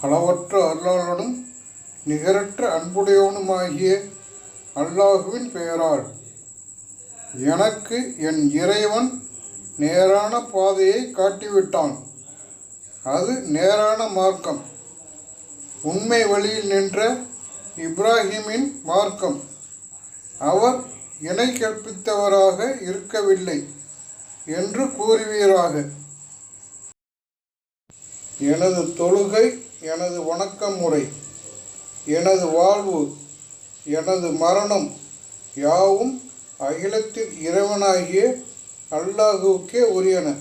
அளவற்ற அருளாளனும் நிகரற்ற அன்புடையவனுமாகிய அல்லாஹுவின் பெயரால் எனக்கு என் இறைவன் நேரான பாதையை காட்டிவிட்டான். அது நேரான மார்க்கம். உண்மை வழியில் நின்ற இப்ராஹிமின் மார்க்கம். அவர் இணை கற்பித்தவராக இருக்கவில்லை என்று கூறுவீராக. எனது தொழுகை எனது வணக்க முறை எனது வாழ்வு எனது மரணம் யாவும் அகிலத்தில் இறைவனாகிய அல்லாஹுவுக்கே உரியன.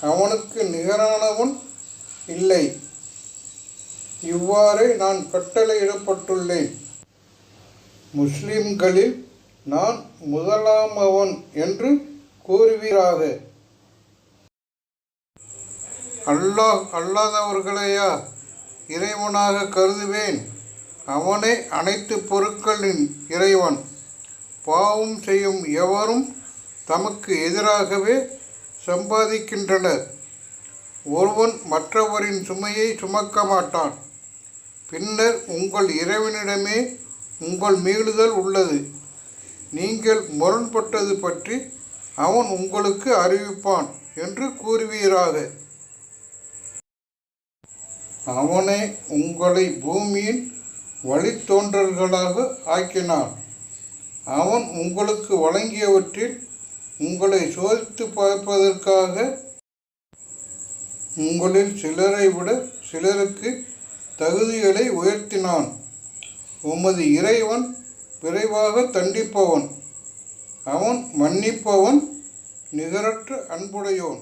அவனுக்கு நிகரானவன் இல்லை. இவ்வாறே நான் கட்டளையிடப்பட்டுள்ளேன். முஸ்லிம்களில் நான் முதலாமவன் என்று கூறுவீராக. அல்லாஹ் அல்லாதவர்களையா? இறைவனாக கருதுவேன். அவனே அனைத்து பொருட்களின் இறைவன். பாவம் செய்யும் எவரும் தமக்கு எதிராகவே சம்பாதிக்கின்றனர். ஒருவன் மற்றவரின் சுமையை சுமக்க மாட்டான். பின்னர் உங்கள் இறைவனிடமே உங்கள் மீளுதல் உள்ளது. நீங்கள் முரண்பட்டது பற்றி அவன் உங்களுக்கு அறிவிப்பான் என்று கூறுவீராக. அவனே உங்களை பூமியின் வழித்தோன்றல்களாக ஆக்கினான். அவன் உங்களுக்கு வழங்கியவற்றில் உங்களை சோதித்து பார்ப்பதற்காக உங்களில் சிலரை விட சிலருக்கு தகுதிகளை உயர்த்தினான். உமது இறைவன் விரைவாக தண்டிப்பவன். அவன் மன்னிப்பவன் நிகரற்ற அன்புடையோன்